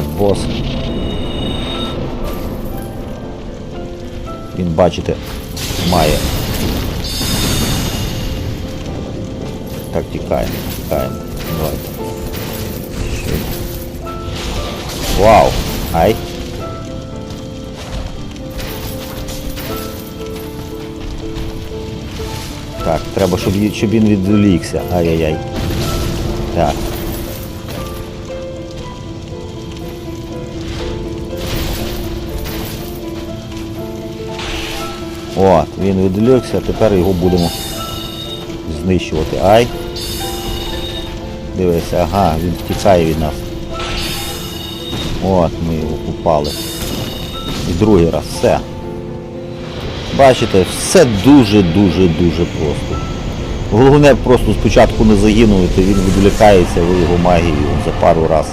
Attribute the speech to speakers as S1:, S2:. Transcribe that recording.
S1: От бос. Він, бачите, має. Так, тікаємо, тікаємо. Давайте. Ще. Вау! Ай! Так, треба, щоб, щоб він відволікся. Ай-яй-яй. Так. От, він відволікся, тепер його будемо знищувати. Ай. Дивися, ага, він втікає від нас. От, ми його купали. І другий раз, все. Бачите, все дуже-дуже-дуже просто. Головне просто спочатку не загинути, він відволікається, ви його магією за пару раз